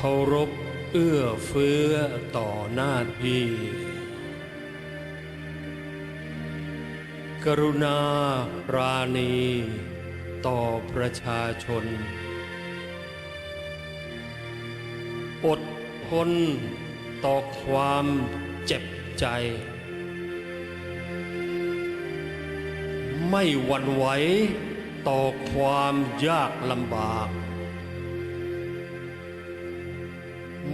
เคารพเอื้อเฟื้อต่อหน้าที่ กรุณาปราณี ต่อประชาชน อดทนต่อความเจ็บใจ ไม่หวั่นไหวต่อความยากลำบาก